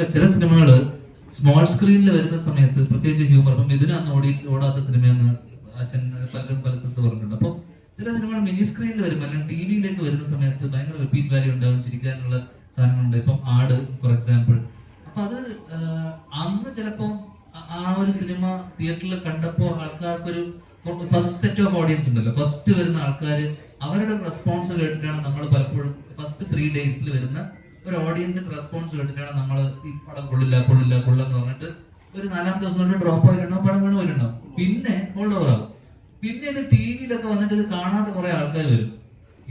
ചില സിനിമകൾ സ്മോൾ സ്ക്രീനിൽ വരുന്ന സമയത്ത് പ്രത്യേകിച്ച് ഹ്യൂമർ അപ്പം ഇതിനന്ന് ഓടി ഓടാത്ത സിനിമയെന്ന് അച്ഛൻ പലരും പല സ്ഥലത്ത് പറഞ്ഞിട്ടുണ്ട്. അപ്പം ചില സിനിമകൾ മിനി സ്ക്രീനിൽ വരും അല്ലെങ്കിൽ ടി വിയിലേക്ക് വരുന്ന സമയത്ത് ഭയങ്കര റിപ്പീറ്റ് വാല്യൂ ഉണ്ടാവും ചിരിക്കാനുള്ള സാധനങ്ങളുണ്ട്. ഇപ്പം ആട് ഫോർ എക്സാമ്പിൾ അപ്പൊ അത് അന്ന് ചിലപ്പോ ആ ഒരു സിനിമ തിയേറ്ററിൽ കണ്ടപ്പോൾ ആൾക്കാർക്കൊരു ഫസ്റ്റ് സെറ്റ് ഓഫ് ഓഡിയൻസ് ഉണ്ടല്ലോ. ഫസ്റ്റ് വരുന്ന ആൾക്കാർ അവരുടെ റെസ്പോൺസ് കേട്ടിട്ടാണ് നമ്മൾ പലപ്പോഴും ഫസ്റ്റ് ത്രീ ഡേയ്സിൽ വരുന്ന ഒരു ഓഡിയൻസിന്റെ റെസ്പോൺസ് കേട്ടിട്ടാണ് നമ്മൾ ഈ പടം കൊള്ളില്ല കൊള്ളില്ല കൊള്ളെന്ന് പറഞ്ഞിട്ട് ഒരു നാലാം ദിവസം കൊണ്ട് ഡ്രോപ്പ് ആയിട്ടുണ്ടാവും പടം വീണ് പോയിട്ടുണ്ടാവും പിന്നെ ഉള്ളവരാകും പിന്നെ ഇത് ടി വിയിലൊക്കെ വന്നിട്ട് ഇത് കാണാത്ത കുറെ ആൾക്കാർ വരും.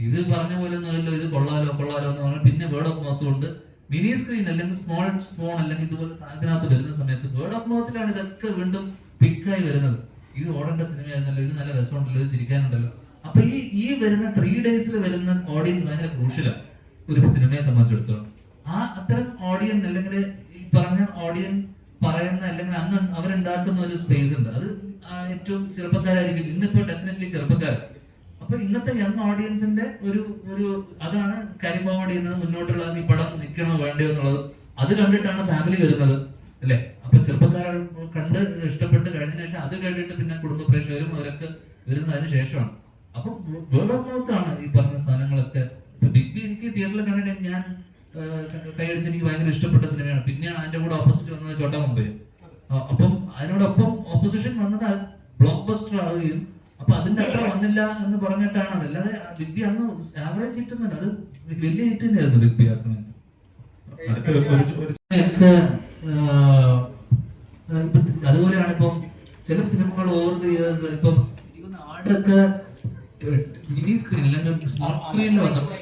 ഇത് പറഞ്ഞ പോലെ ഒന്നുമല്ലോ ഇത് കൊള്ളാലോ കൊള്ളാലോ എന്ന് പറഞ്ഞാൽ പിന്നെ വേർഡ് ഓഫ് മൗത്ത് കൊണ്ട് മിനി സ്ക്രീൻ അല്ലെങ്കിൽ സ്മോൾ ഫോൺ അല്ലെങ്കിൽ ഇതുപോലെ സാധനത്തിനകത്ത് വരുന്ന സമയത്ത് വേർഡ് ഓഫ് മൗത്തിലാണ് ഇതൊക്കെ വീണ്ടും പിക്കായി വരുന്നത്. ഇത് ഓടേണ്ട സിനിമയായിരുന്നല്ലോ ഇത് നല്ല രസമുണ്ടല്ലോ ഇത് ചിരിക്കാനുണ്ടല്ലോ. അപ്പൊ ഈ ഈ വരുന്ന ത്രീ ഡേയ്സിൽ വരുന്ന ഓഡിയൻസ് ഭയങ്കര ക്രൂഷ്യലാണ് ഒരു സിനിമയെ സംബന്ധിച്ചിടത്തോളം. ആ അത്തരം ഓഡിയൻസ് അല്ലെങ്കിൽ ഈ പറഞ്ഞ ഓഡിയൻ പറയുന്ന അല്ലെങ്കിൽ അന്ന് അവരുണ്ടാക്കുന്ന ഒരു സ്പേസ് ഉണ്ട്. അത് ഏറ്റവും ചെറുപ്പക്കാരായിരിക്കും. ഇന്നിപ്പോ ഡെഫിനറ്റ്ലി ചെറുപ്പക്കാർ അപ്പൊ ഇന്നത്തെ യങ് ഓഡിയൻസിന്റെ ഒരു ഒരു അതാണ് കാരി ഫോർവേഡ് മുന്നോട്ടുള്ള ഈ പടം നിൽക്കണോ വേണ്ടയോ എന്നുള്ളത്. അത് കണ്ടിട്ടാണ് ഫാമിലി വരുന്നത് അല്ലെ? അപ്പൊ ചെറുപ്പക്കാരെ കണ്ട് ഇഷ്ടപ്പെട്ട് കഴിഞ്ഞ ശേഷം അത് കേട്ടിട്ട് പിന്നെ കുടുംബ പ്രേക്ഷകരും അവരൊക്കെ വരുന്നതിന് ശേഷമാണ്. അപ്പൊ വേർഡ് ഓഫ് മൗത്ത് ആണ് ഈ പറഞ്ഞ സാധനങ്ങളൊക്കെ എനിക്ക് ഞാൻ കൈയടിച്ച് എനിക്ക് ഭയങ്കര ഇഷ്ടപ്പെട്ട സിനിമയാണ്. പിന്നെയാണ് അതിന്റെ കൂടെ ഓപ്പോസിറ്റ് വന്നത് ചോട്ട മുംബൈ. ആ, അപ്പം അതിനോടൊപ്പം ഓപ്പോസിഷൻ വന്നത് ബ്ലോക്ക് ബസ്റ്റർ ആവുകയും അപ്പൊ അതിന്റെ അത്ര വന്നില്ല എന്ന് പറഞ്ഞിട്ടാണ് അതല്ലാതെ ബിഗ് അന്ന് ആവറേജ് ഹിറ്റ് ഒന്നുമല്ല. അത് വലിയ ഹിറ്റ് തന്നെയായിരുന്നു ബിഗ് ബി ആ സമയത്ത് അതുപോലെയാണ് ഇപ്പം ചില സിനിമകൾ ഓവർ ദി ഇയേഴ്സ് ഇപ്പം ആടൊക്കെ മിനി സ്ക്രീനിൽ അല്ലെങ്കിൽ സ്മോൾ സ്ക്രീനിൽ വന്നപ്പോൾ